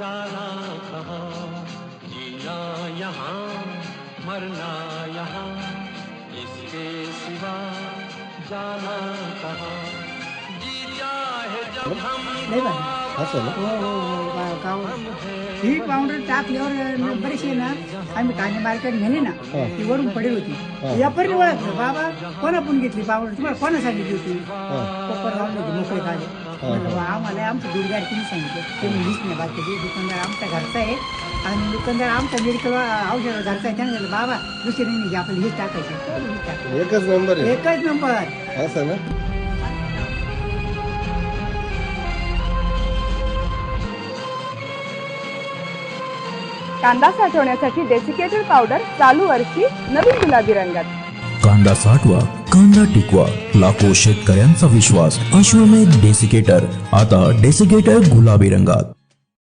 जाना कहाँ जीना यहाँ मरना यहाँ इसके सिवा जाना कहाँ जी चाहे जब हम लय भारी. असं ना हो हो गाव ही पावडर टाकल्यावर बरेचसे ना आम्ही कांदे मार्केट नेले ना हा. ती वरून पडेल होती. व्यापारी ओळखलं बाबा कोणापून घेतली पावडर? तुम्हाला कोणा सांगितली होती कोपर लावून होती मोकळे बा, आम्हाला आमचं दुर्गार तिने सांगितलं? ते म्हणलीच नाही बाकीचे दुकानदार आमचा घरचा आहे. आणि दुकानदार आमचा मेडिकल औषध घरचा आहे. त्याने बाबा दुसरी नाही आपल्याला हेच टाकायचं. एकच नंबर एकच नंबर असं ना? कांदा साठवण्यासाठी डेसिकेटेड पावडर चालू वर्षी नवीन गुलाबी रंगात. कांदा साठवा कांदा टिकवा लाखो शेतकऱ्यांचा विश्वास अश्वमेध डेसिकेटर आता डेसिकेटर गुलाबी रंगात.